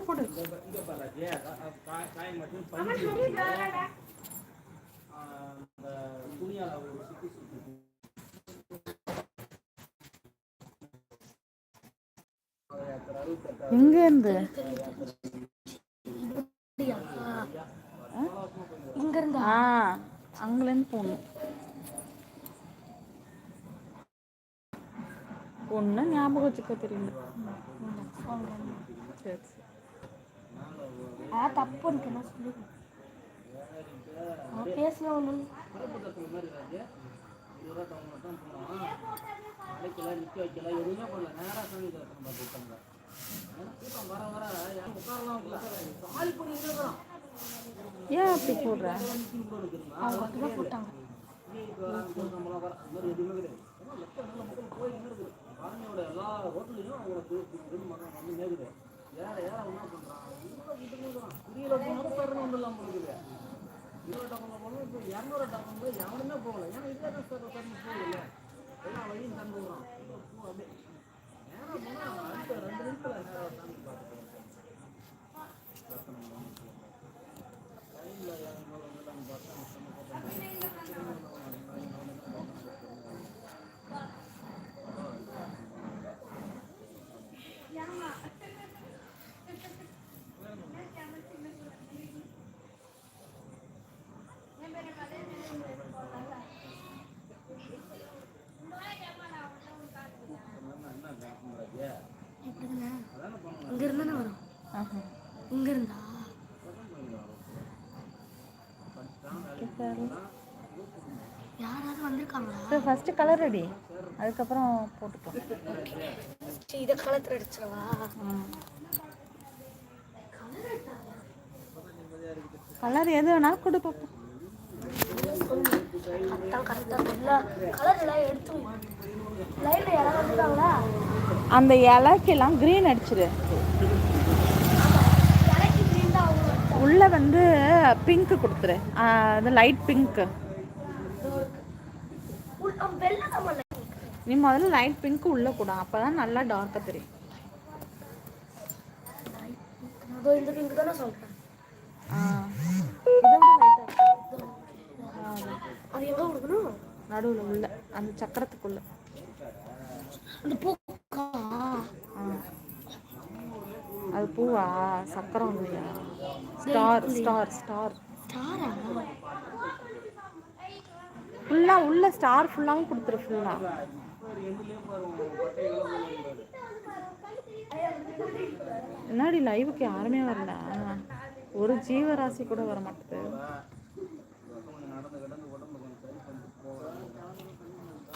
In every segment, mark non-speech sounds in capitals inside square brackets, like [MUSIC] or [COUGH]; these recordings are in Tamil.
போடு போடு எங்க இருந்து? இங்க இருந்தா ஆ அங்கலேருந்து போகணும். ஒன்று ஞாபகம் வச்சுக்க தெரியல சரி சரி. ஆ தப்பு இருக்கு சொல்லி பேசின ஒண்ணு குறைப்பட்டத்துல மாதிரி அடைக்கல வைக்கல எதுவுமே பண்ணல நேராக சாமி தரிசனம் பார்த்து விட்டாங்க கூட்டம் வர வர யாரும் உட்காரலாம் காலி பண்ணி இருக்கிறோம் ஏன் அப்படி போடுற? அவங்க போட்டாங்க. நம்மளாம் வர அந்த மாதிரி எதுவுமே இருக்குது எல்லா ஹோட்டலையும் அவங்களுக்கு ரெண்டு வந்து நேருது ஏற ஏற என்ன பண்றான்? இவ்வளோ கிட்ட இருக்கிறான் புரியல இருக்குது இருபது போகணும் இப்போ இரநூறு டப்பங்க எவனுமே போகல ஏன்னா இதே தான் சார் தண்ணி போகல எல்லா வழியும் தந்துடுறான் விடுறான் பூ அப்படியே நேரம் போனால் அடுத்த ரெண்டு நிமிஷத்தில் நேரம் சாமி பார்த்துட்டு லைனில் இறங்கும்போது வந்து நம்ம பார்த்தா எப்படிங்க இங்க இருந்தானே வரும் ஆஹா இங்க இருந்தா யாராவது வந்திருக்காங்களா? சரி ஃபஸ்ட்டு கலர் அடி அதுக்கப்புறம் போட்டுக்கலாம். சரி, இதை களத்துல அடிச்சிடவா? கலர் எது வேணா கொடு பார்ப்போம் கலர் அந்த இலைக்கெல்லாம் க்ரீன் அடிச்சிரு. உள்ள வந்து பிங்க் கொடுத்துரு அது லைட் பிங்க் உள்- அவன் வெள்ளை தான் பண்ணல. நீ முதல்ல லைட் பிங்க் உள்ள கூட அப்பதான் நல்லா டார்க்கா தெரியும் இந்த பிங்க் தானே சொல்றேன் ஆ. இதோட light ஆ இருக்கு. அது எங்க கொடுக்கணும் நடுவுல உள்ள அந்த சக்கரத்துக்குள்ள அந்த பூக்கா. அது பூவா சக்கரம் ஸ்டார் ஸ்டார் ஸ்டார் ஸ்டாரா ஃபுல்லா உள்ள ஸ்டார் ஃபுல்லாவும் கொடுத்துரு ஃபுல்லா என்னடி லைவுக்கு யாருமே வரல? ஒரு ஜீவராசி கூட வர மாட்டேது கிடந்து உடம்பு கொஞ்சம் சரி பண்ணி போகலாம்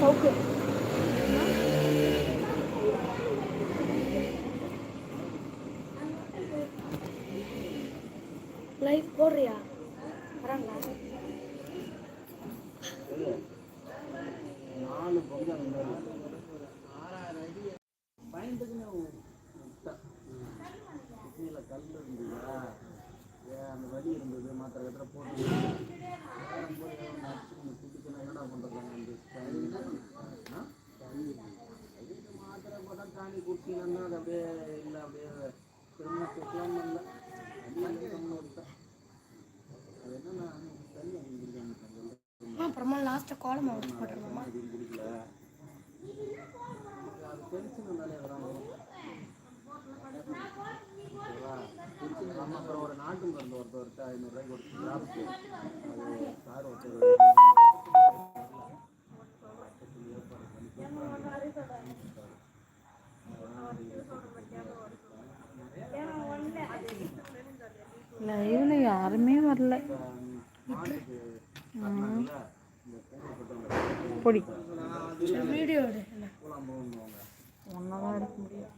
போக்கு லைவ் போடுறியா வராங்களா நாலு பொங்கல் அந்த மாதிரி ஆறாயிரம் அடி பயந்துக்குன்னு விட்டேன் கிட்னியில் கல் இருந்ததா ஏன் அந்த வலி இருந்தது மாத்திரை கத்திர போட்டு நேரம் போய் நடிச்சு குட்டிக்கணும் என்னடா பண்ணுறாங்க அந்த அதுக்கு மாத்திரை போட்டால் காணி குட்டிங்கன்னா அது அப்படியே இல்லை அப்படியே திரும்ப சுத்தலாம் இல்லை அதிகம் விட்டேன் அது என்னன்னா தண்ணி வாங்கிருக்காங்க அப்புறமா லாஸ்ட்டாக கோலம் அவுட் போட்டுருவோமா எதுவும் குடிக்கல அது பென்ஷன் தானே வராங்க ஓகேவா பென்ஷன் நம்ம அப்புறம் ஒரு நாட்டு மருந்து ஒருத்தவர்கிட்ட ஐநூறுரூவாய்க்கு கொடுத்து லாஸ்ட்டு அது சார் ஒருத்தர் லைவ்ல யாருமே வரல. பொடி. வீடியோ போகணுவாங்க ஒன்னதான் எடுக்க முடியும்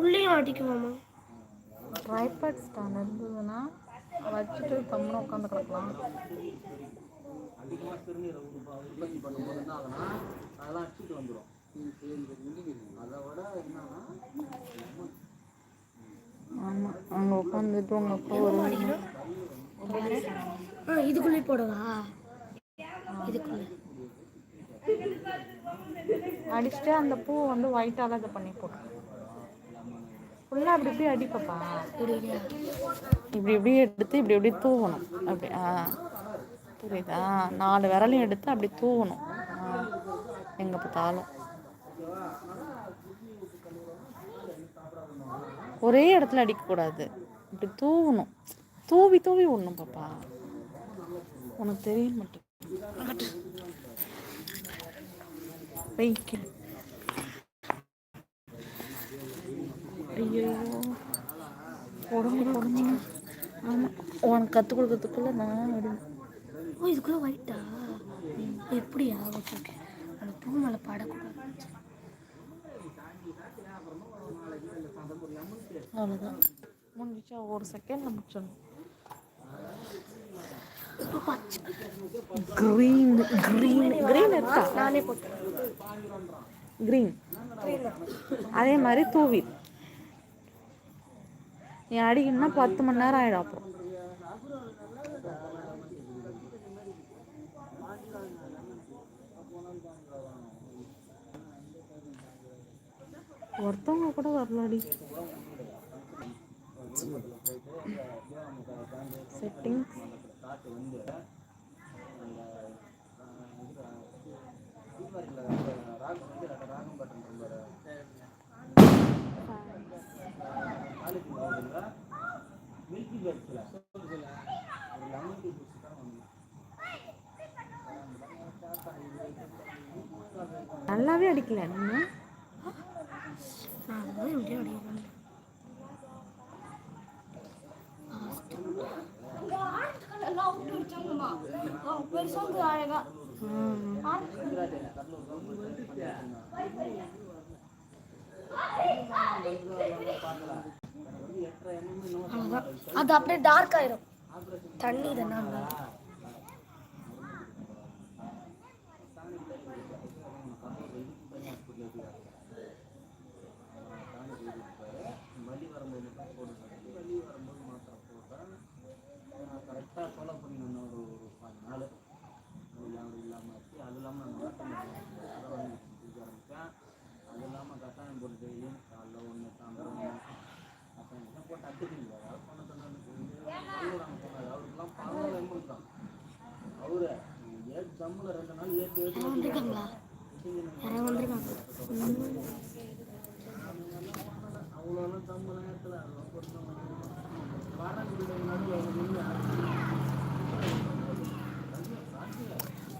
உள்ளேயும் அடிக்குமாமா ட்ரைபேட் ஸ்டாண்ட் இருந்ததுன்னா வச்சுட்டு கம்முன்னு உட்காந்து கிடக்கலாம். சிறுநீரை உற்ப உற்பத்தி பண்ணும்போது என்ன ஆகுனா அதெல்லாம் அடிச்சுட்டு வந்துடும் அதை விட என்னன்னா ஆமாம் அங்கே உட்காந்துட்டு உங்கள் அப்பா ஒரு ஆ இதுக்குள்ளே போடவா? இதுக்குள்ளே. அடிச்சுட்டு அந்த பூ வந்து ஒயிட்டால இதை பண்ணி போட்டு ஃபுல்லாக அப்படி இப்படி அடிப்பப்பா இப்படி இப்படி எடுத்து இப்படி இப்படி தூவணும். அப்படி ஆ புரியுதா? நாலு விரலையும் எடுத்து அப்படி தூவணும். எங்கே பார்த்தாலும். ஒரே இடத்துல அடிக்கக்கூடாது. இப்படி தூவணும். தூவி தூவி விடணும் பாப்பா. உனக்கு தெரிய மாட்டேன் வைக்க ஐயோ உடம்பு உடம்பு ஆமாம் உனக்கு கற்றுக் கொடுக்கறதுக்குள்ள நான் விடு ஓ இதுக்குள்ளே வைட்டா எப்படியா? Okay okay. அந்த பூ மேலே படக்கூடாது. அவ்வளோதான் முடிஞ்சா ஒரு செகண்டில் முடிச்சிடணும். க்ரீன் க்ரீன் க்ரீன் இருக்கா நானே போட்டேன். க்ரீன் அதே மாதிரி தூவி. நீ அடிக்கணும்னா பத்து மணி நேரம் ஆகிடும் அப்புறம் ஒருத்தவங்க கூட வரலாடி. செட்டிங் காட்டு வந்து அந்த தீபாவளியில் ராகம் வந்து ராகம் பட்டன் பாரு நாளைக்கு வருதுங்களா மில்கி பேர்ஸில் ஒரு லெமன் டீ குடிச்சு தான் வந்தோம் நல்லாவே அடிக்கல நீங்க நான் அதுதான் அழகா. அது அப்படியே டார்க் ஆயிரும். தண்ணி தானே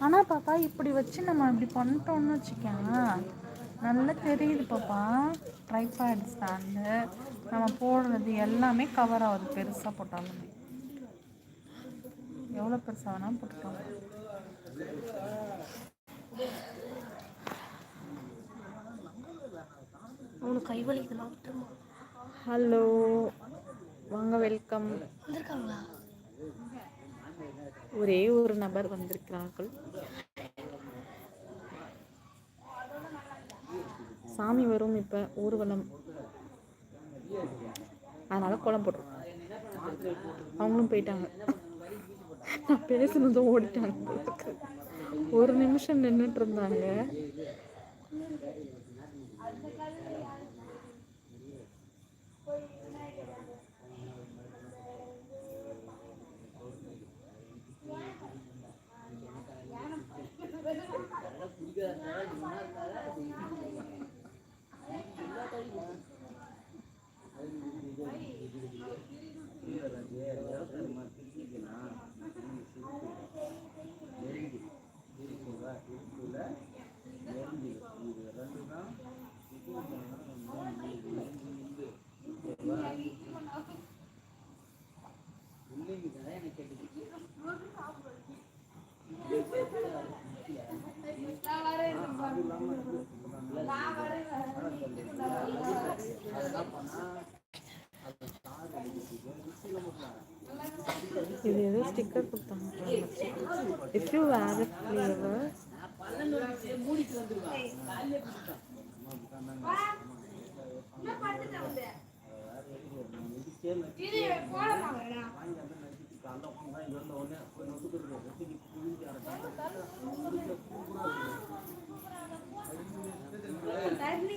ஆனால் பாப்பா இப்படி வச்சு நம்ம இப்படி பண்ணிட்டோம்னு வச்சுக்கோங்க. நல்லா தெரியுது பாப்பா. ட்ரைபேட் ஸ்டாண்டு நம்ம போடுறது எல்லாமே கவர் ஆகுது. பெருசாக போட்டாலுமே. எவ்வளோ பெருசாக வேணாலும் போட்டுக்கலாம். அவனுக்கு கை வலிக்குதுலாம் விட்டுருமா. ஹலோ வாங்க வெல்கம் ஒரே ஒரு நபர் வந்திருக்கிறார்கள். சாமி வரும் இப்போ ஊர்வலம். அதனால கோலம் போடுறோம் அவங்களும் போயிட்டாங்க. நான் பேசுனதும் ஓடிட்டாங்க. ஒரு நிமிஷம் நின்றுட்டு இருந்தாங்க. இது ఏదో sticker కుడతాం if you have a flavour అది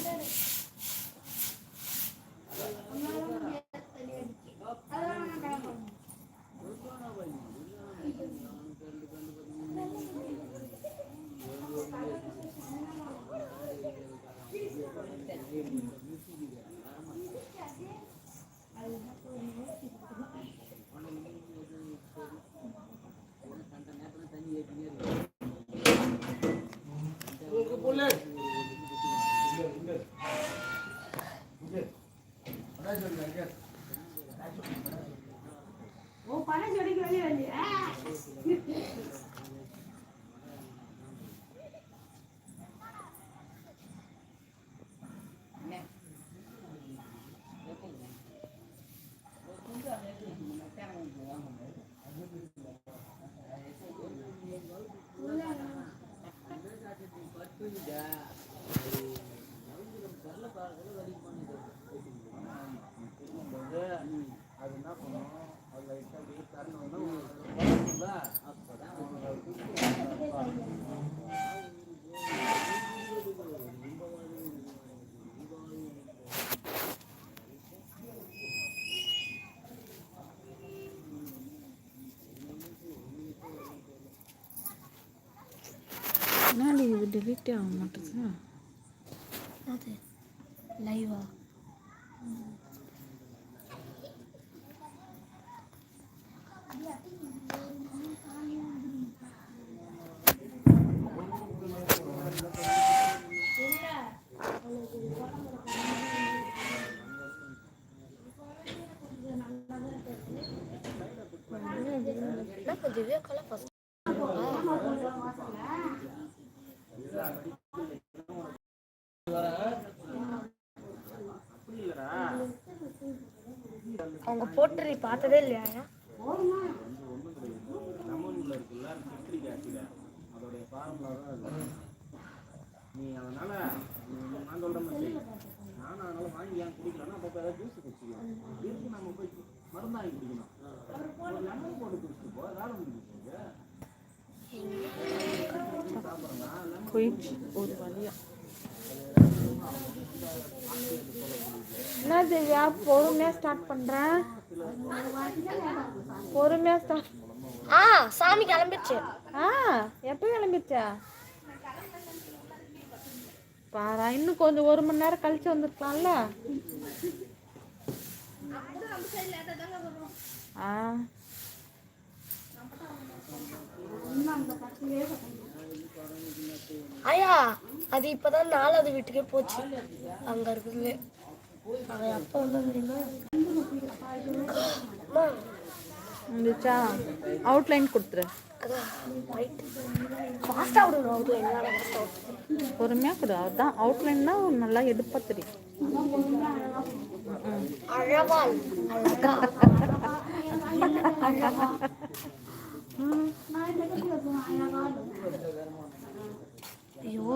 என்னடி இது டெலிட்டே ஆக மாட்டேங்குது? அது லைவா கொஞ்சம் ஃபஸ்ட் அவங்க போட்டு பார்த்ததே இல்லையா நீ அதனால நான் சொல்ற மாதிரி. நானும் அதனால வாங்கி ஏன் குடிக்கலன்னா அப்போ ஏதாவது ஜூஸ் குடிச்சிக்கலாம் இதுக்கு நம்ம போய் மருந்து வாங்கி குடிக்கணும் ஒரு லெமன் போட்டு குடிச்சிட்டு போ வேலை முடிஞ்சு சாப்பிட்றேன்னா லெமன் போயிடுச்சு ஒரு வழியா என்ன பொறுமையா ஸ்டார்ட் பண்றேன். பொறுமையா ஆ சாமி கிளம்பிடுச்சு. ஆ எப்போ கிளம்பிச்சா பாரா இன்னும் கொஞ்சம் ஒரு மணி நேரம் கழிச்சு வந்திருக்கலாம்ல? ஆ. ஐயா அது இப்பதான் நாலாவது வீட்டுக்கே போச்சு. அங்க இருக்குது அவன் அப்பா வந்து தெரியுமா அம்மா இருந்துச்சா அவுட்லைன் கொடுத்துரு. அதான் ரைட் ஃபாஸ்ட்டாக விடணும் அவுட்ல என்ன ஃபாஸ்ட்டாக விட்டு பொறுமையா கொடு. அதுதான் அவுட்லைன் தான் நல்லா எடுப்பா தெரியும். ஐயோ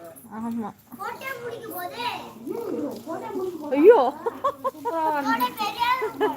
ஆமா. ஐயோ. [LAUGHS]